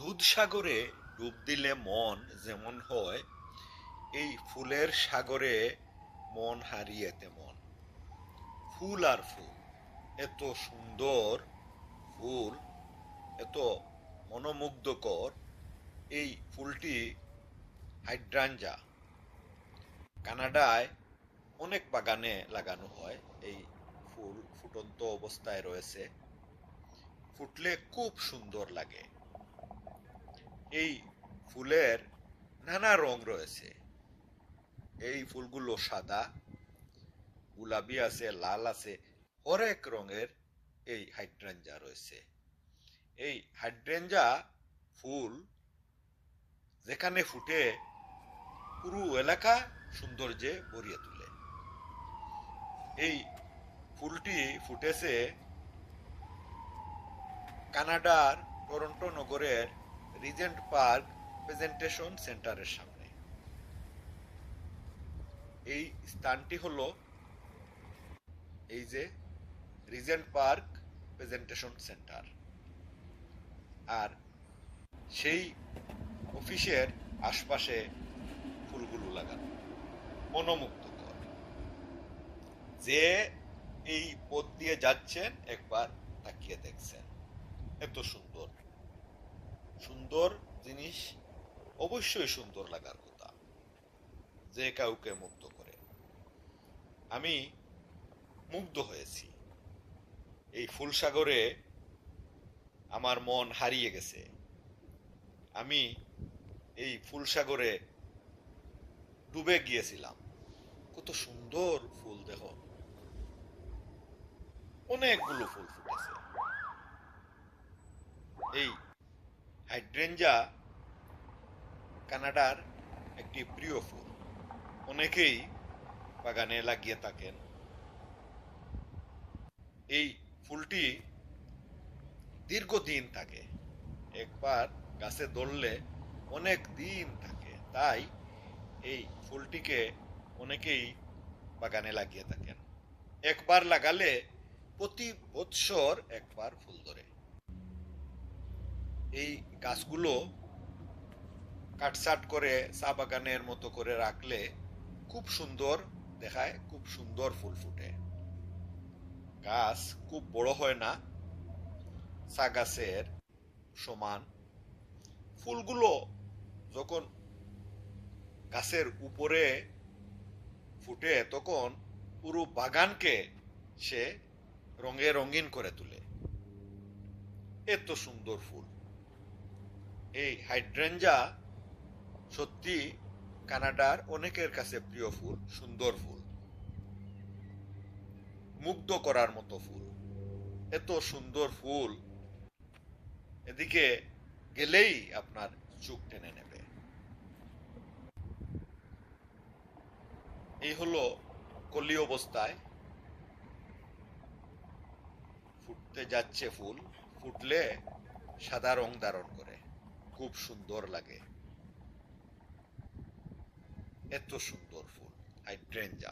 দুধসাগরে ডুব দিলে মন যেমন হয়, এই ফুলের সাগরে মন হারিয়ে তেমন। ফুল আর ফুল, এত সুন্দর ফুল, এত মনোমুগ্ধকর, এই ফুলটি হাইড্রাঞ্জা। কানাডায় অনেক বাগানে লাগানো হয়, এই ফুল ফুটন্ত অবস্থায় রয়েছে। ফুটলে খুব সুন্দর লাগে। এই ফুলের নানা রং রয়েছে। এই ফুলগুলো সাদা, গোলাপি আছে, লাল আছে, হরেক রঙের এই হাইড্রেঞ্জা রয়েছে। এই হাইড্রেঞ্জা ফুল যেখানে ফুটে পুরো এলাকা সৌন্দর্যে ভরিয়ে তোলে। এই ফুলটি ফুটেছে কানাডার টরন্টো নগরের রিজেন্ট পার্ক প্রেজেন্টেশন সেন্টারের সামনে। এই স্থানটি হলো এই যে রিজেন্ট পার্ক প্রেজেন্টেশন সেন্টার আর সেই অফিসের আশপাশে ফুলগুলো লাগানো। মনোমুগ্ধকর। যে এই পথ দিয়ে যাচ্ছেন, একবার তাকিয়ে দেখছেন। এত সুন্দর। সুন্দর জিনিস, অবশ্যই সুন্দর লাগার কথা, যে কাউকে মুগ্ধ করে। আমি মুগ্ধ হয়েছি। এই ফুলসাগরে আমার মন হারিয়ে গেছে। আমি এই ফুলসাগরে ডুবে গিয়েছিলাম। কত সুন্দর ফুল দেহ। অনেকগুলো ফুল ফুটেছে। এই হাইড্রেঞ্জা কানাডার একটি প্রিয় ফুল। অনেকেই বাগানে লাগিয়ে থাকেন। এই ফুলটি দীর্ঘদিন থাকে। একবার গাছে ধরলে অনেক দিন থাকে। তাই এই ফুলটিকে অনেকেই বাগানে লাগিয়ে থাকেন। একবার লাগালে প্রতি বৎসর একবার ফুল ধরে। এই গাছগুলো কাটসাট করে চা বাগানের মতো করে রাখলে খুব সুন্দর দেখায়, খুব সুন্দর ফুল ফুটে। গাছ খুব বড় হয় না, চা গাছের সমান। ফুলগুলো যখন গাছের উপরে ফুটে, তখন পুরো বাগানকে সে রঙে রঙিন করে তোলে। এত সুন্দর ফুল। এই হাইড্রেঞ্জা সত্যি কানাডার অনেকের কাছে প্রিয় ফুল, সুন্দর ফুল। মুগ্ধ করার মতো ফুল। এত সুন্দর ফুল এদিকে গেলেই আপনার চোখ টেনে নেবে। এই হলো কলি অবস্থায়। ফুটতে যাচ্ছে ফুল, ফুটলে সাদা রং ধারণ করে। খুব সুন্দর লাগে। এত সুন্দর ফুল। হাইড্রেঞ্জা